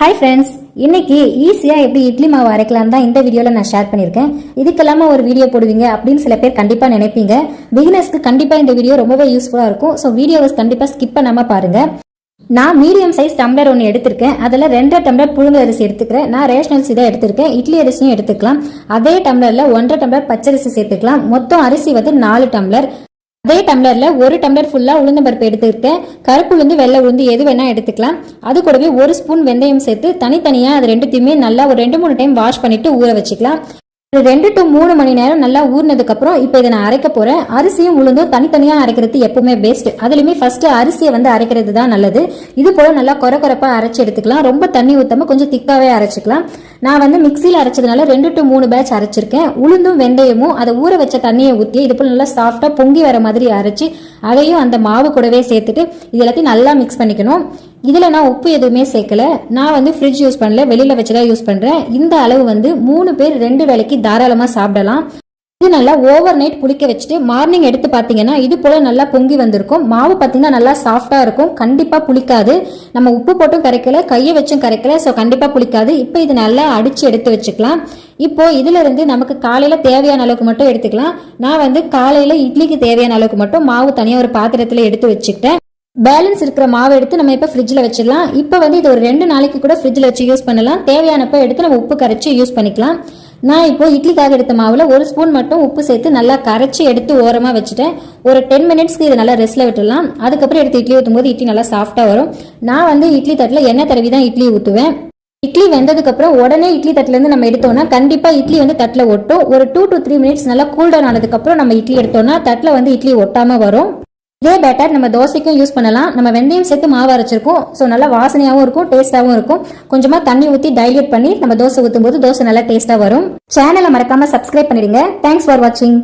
Hi friends இன்னைக்கு ஈஸியாக எப்படி இட்லி மாவு அரைக்கலாம் தான் இந்த வீடியோவில் நான் ஷேர் பண்ணியிருக்கேன். இதுக்கெல்லாம ஒரு வீடியோ போடுவீங்க அப்படின்னு சில பேர் கண்டிப்பாக நினைப்பீங்க. பிகினர்ஸ்க்கு கண்டிப்பாக இந்த வீடியோ ரொம்பவே யூஸ்ஃபுல்லாக இருக்கும். ஸோ வீடியோவை கண்டிப்பாக ஸ்கிப் பண்ணாமல் பாருங்க. நான் மீடியம் சைஸ் டம்ளர் ஒன்று எடுத்திருக்கேன். அதில் ரெண்டரை டம்ளர் புழுங்க அரிசி எடுத்துக்கிறேன். நான் ரேஷன் அரிசி தான் எடுத்திருக்கேன். இட்லி அரிசியும் எடுத்துக்கலாம். அதே டம்ளரில் ஒன்றரை டம்ளர் பச்சரிசி சேர்த்துக்கலாம். மொத்தம் அரிசி வந்து நாலு டம்ளர் அதே டம்ளர்ல ஒரு டம்ளர் ஃபுல்லா உளுந்தம்பருப்பு எடுத்துக்கிட்டேன் கருப்பு உளுந்து வெள்ளை உளுந்து எது வேணா எடுத்துக்கலாம். அது கூடவே ஒரு ஸ்பூன் வெந்தயம் சேர்த்து தனித்தனியா அது ரெண்டுத்தையுமே நல்லா ஒரு ரெண்டு மூணு டைம் வாஷ் பண்ணிட்டு ஊற வச்சுக்கலாம். ஒரு ரெண்டு டு மூணு மணி நேரம் நல்லா ஊறினதுக்கப்புறம் இப்போ இதை நான் அரைக்க போறேன். அரிசியும் உளுந்தும் தனித்தனியா அரைக்கிறது எப்பவுமே பெஸ்ட் அதுலயுமே ஃபர்ஸ்ட் அரிசியை வந்து அரைக்கிறது தான் நல்லது. இது போல நல்லா கொர கொரப்பா அரைச்சு எடுத்துக்கலாம். ரொம்ப தண்ணி ஊத்தாம கொஞ்சம் திக்காவே அரைச்சிக்கலாம். நான் வந்து மிக்சியில் அரைச்சதுனால ரெண்டு டு மூணு பேட்ச் அரைச்சிருக்கேன். உளுந்தும் வெந்தயமும் அதை ஊற வச்ச தண்ணியை ஊற்றி இது போல் நல்லா சாஃப்டாக பொங்கி வர மாதிரி அரைச்சி அதையும் அந்த மாவு கூடவே சேர்த்துட்டு இது எல்லாத்தையும் நல்லா மிக்ஸ் பண்ணிக்கணும். இதில் நான் உப்பு எதுவுமே சேர்க்கல. நான் வந்து ஃப்ரிட்ஜ் யூஸ் பண்ணல வெளியில் வச்சு தான் யூஸ் பண்ணுறேன் இந்த அளவு வந்து மூணு பேர் ரெண்டு வேளைக்கு தாராளமாக சாப்பிடலாம். உப்பு நல்லா ஓவர் நைட் புளிக்க வச்சுட்டு மார்னிங் எடுத்து பார்த்தீங்கன்னா இது போல நல்லா பொங்கி வந்திருக்கும். மாவு பார்த்தீங்கன்னா நல்லா சாஃப்டா இருக்கும். கண்டிப்பா புளிக்காது. நம்ம உப்பு போட்டும் கரைக்கல கையை வச்சும் கரைக்கல ஸோ கண்டிப்பா புளிக்காது. இப்போ இது நல்லா அடிச்சு எடுத்து வச்சுக்கலாம். இப்போ இதுல இருந்து நமக்கு காலையில தேவையான அளவுக்கு மட்டும் எடுத்துக்கலாம். நான் வந்து காலையில இட்லிக்கு தேவையான அளவுக்கு மட்டும் மாவு தனியாக ஒரு பாத்திரத்தில் எடுத்து வச்சுக்கிட்டேன். பேலன்ஸ் இருக்கிற மாவு எடுத்து நம்ம இப்போ ஃப்ரிட்ஜில் வச்சிடலாம் இப்போ வந்து இது ஒரு ரெண்டு நாளைக்கு கூட ஃப்ரிட்ஜில் வச்சு யூஸ் பண்ணலாம். தேவையானப்போ எடுத்து நம்ம உப்பு கரைச்சி யூஸ் பண்ணிக்கலாம். நான் இப்போ இட்லிக்காக எடுத்த மாவில் ஒரு ஸ்பூன் மட்டும் உப்பு சேர்த்து நல்லா கரைச்சி எடுத்து ஓரமாக வச்சுட்டேன். ஒரு டென் மினிட்ஸ்க்கு இதை நல்லா ரெஸ்ட்டில் விட்டுடலாம். அதுக்கப்புறம் எடுத்து இட்லி ஊற்றும் போது இட்லி நல்லா சாஃப்டாக வரும். நான் வந்து இட்லி தட்டில் எண்ணெய் தடவி தான் இட்லி ஊற்றுவேன் இட்லி வெந்ததுக்கப்புறம் உடனே இட்லி தட்டிலேருந்து நம்ம எடுத்தோம்னா கண்டிப்பாக இட்லி வந்து தட்டில் ஒட்டும். ஒரு டூ டு த்ரீ மினிட்ஸ் நல்லா கூல் டவுன் நம்ம இட்லி எடுத்தோம்னா தட்டில் வந்து இட்லி ஒட்டாமல் வரும். இதே பேட்டர் நம்ம தோசைக்கும் யூஸ் பண்ணலாம். நம்ம வெந்தயம் சேர்த்து மாவு அரைச்சிருக்கோம். ஸோ நல்லா வாசனையாகவும் இருக்கும் டேஸ்ட்டாகவும் இருக்கும். கொஞ்சமாக தண்ணி ஊற்றி டைல்யூட் பண்ணி நம்ம தோசை ஊற்றும் போது தோசை நல்லா டேஸ்ட்டாக வரும். சேனலை மறக்காமல் சப்ஸ்கிரைப் பண்ணிடுங்க. தேங்க்ஸ் ஃபார் வாட்சிங்